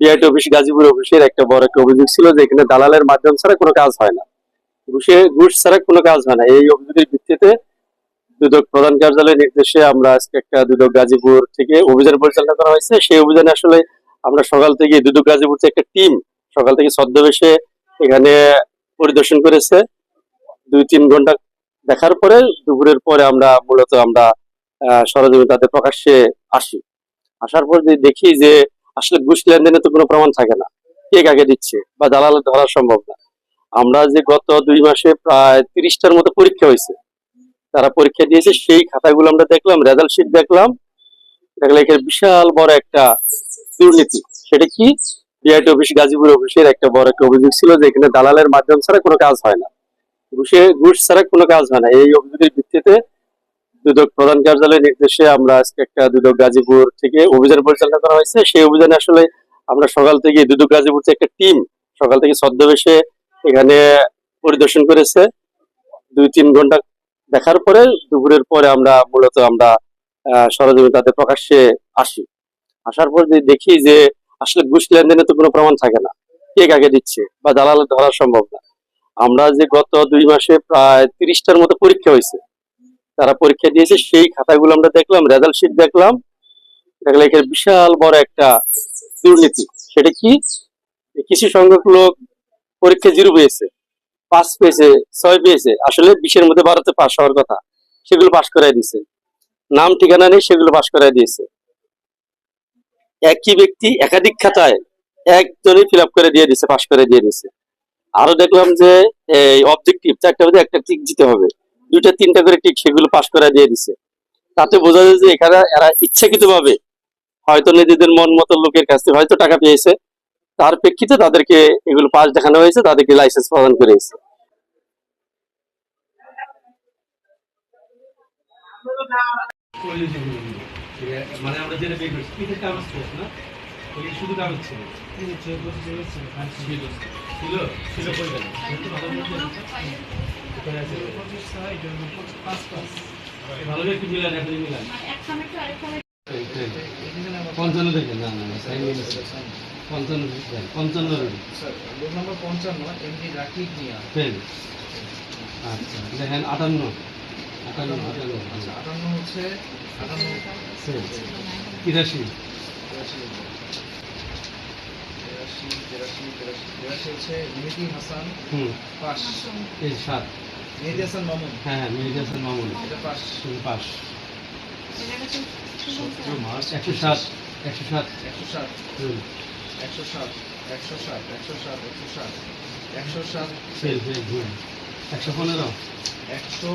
BIT office Gazipur অফিসের একটা বড় একটা অভিযোগ ছিল যে এখানে দালালের মাধ্যম ছাড়া কোনো কাজ হয় না। ঘুষে, ঘুষ ছাড়া কোনো কাজ হয় না। এই অভিযোগের ভিত্তিতে দুদক প্রধান কার্যালয়ের নির্দেশে আমরা আজকে একটা দুদক গাজীপুর থেকে অভিযান পরিচালনা করা হয়েছে। সেই অভিযানে আসলে আমরা সকাল থেকে দুদক গাজীপুর থেকে একটা টিম সকাল থেকে ছদ্মবেশে এখানে পরিদর্শন করেছে। দুই তিন ঘণ্টা দেখার পরে দুপুরের পরে আমরা মূলত আমরা সরজমিনে তাদের প্রকাশ্যে আসি। আসার পর দেখি যে আসলে ঘুষ লেনদেনে তো কোনো প্রমাণ থাকে না। কে কাকে দিচ্ছে বা দালাল ধরা সম্ভব না। আমরা যে গত দুই মাসে প্রায় তিরিশটার মতো পরীক্ষা হয়েছে। তারা পরীক্ষা দিয়েছে, সেই খাতাগুলো আমরা দেখলাম রেজাল্ট শিট দেখলাম। দেখলাম এখানে বিশাল বড় একটা দুর্নীতি। সেটা কি? বিআইটি অফিস গাজীপুর অফিসের একটা বড় একটা অভিযোগ ছিল যে এখানে দালালের মাধ্যম ছাড়া কোনো কাজ হয় না। ঘুষে, ঘুষ ছাড়া কোনো কাজ হয় না। এই অভিযোগের ভিত্তিতে দুদক প্রধান কার্যালয়ের নির্দেশে আমরা আজকে একটা দুদক গাজীপুর থেকে অভিযান পরিচালনা করা হয়েছে। সেই অভিযানে আসলে আমরা সকাল থেকে দুদক গাজীপুর থেকে একটা টিম সকাল থেকে ছদ্মবেশে এখানে পরিদর্শন করেছে। দুই তিন ঘণ্টা দেখার পরে দুপুরের পরে আমরা মূলত আমরা সরজমিনে তাদের প্রকাশ্যে আসি। আসার পর দেখি যে আসলে ঘুষ লেনদেনে তো কোনো প্রমাণ থাকে না। কে কাকে দিচ্ছে বা দালাল ধরা সম্ভব না। আমরা যে গত দুই মাসে প্রায় তিরিশটার মতো পরীক্ষা হয়েছে। তারা পরীক্ষা দিয়েছে, সেই খাতাগুলো আমরা দেখলাম রেজাল্ট শিট দেখলাম। দেখলাম এখানে বিশাল বড় একটা দুর্নীতি। সেটা কি? কিছু সংখ্যক লোক পরীক্ষা জিরো পেয়েছে পাস পেয়েছে, ছয় পেয়েছে। আসলে বিশের মধ্যে বারোতে পাস হওয়ার কথা। সেগুলো পাস করাই দিয়েছে। নাম, ঠিকানা নেই, সেগুলো পাস করাই দিয়েছে। একই ব্যক্তি একাধিক খাতায় একজনই ফিল আপ করে দিয়ে দিছে পাস করে দিয়ে দিছে আরও দেখলাম যে এই অবজেক্টিভ চারটা মধ্যে একটা টিক দিতে হবে। দুইটা তিনটা করে টিক সেগুলো পাশ করে দিয়ে দিছে তাতে বোঝা যায় যে এখানে এরা ইচ্ছাকৃত ভাবে হয়তো নিজেদের মন মতো লোকের কাছ থেকে হয়তো টাকা পেয়েছে তার প্রেক্ষিতে তাদেরকে এগুলো পাশ দেখানো হয়েছে তাদেরকে লাইসেন্স প্রদান করেছে মানে আমরা যেটা বের করছি কাগজ না শুধু কাগজ ছিল ছিল ছিল পঞ্চান্ন দেখেন না না। পঞ্চান্ন পঞ্চান্ন রুটি নম্বর পঞ্চান্ন এমডি রাকিব মিয়া আচ্ছা দেখেন আটান্ন আটান্ন আটান্ন হচ্ছে তিরাশি তিরাশি তিরাশি তিরাশি হচ্ছে মেহেদি হাসান হুম পাস এই সাত মেহেদি হাসান মামুন। হ্যাঁ হ্যাঁ মেহেদি হাসান মামুন। এটা পাস পাস একশো সাত একশো সাত। একশো হুম। একশো ষাট একশো ষাট একশো ষাট একশো ষাট একশো ষাট ফেল ফেল একশো পনেরো। একশো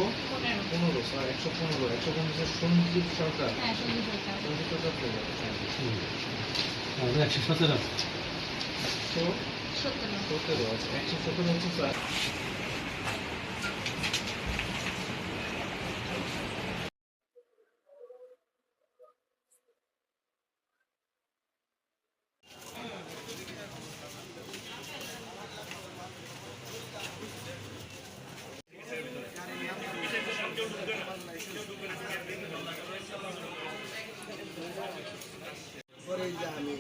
পনেরো স্যার একশো পনেরো। একশো পনেরো সঞ্জীব সরকার। হ্যাঁ। তারপরে একশো সতেরো। একশো সতেরো। একশো সতেরো হচ্ছে স্যার পরে যে আমি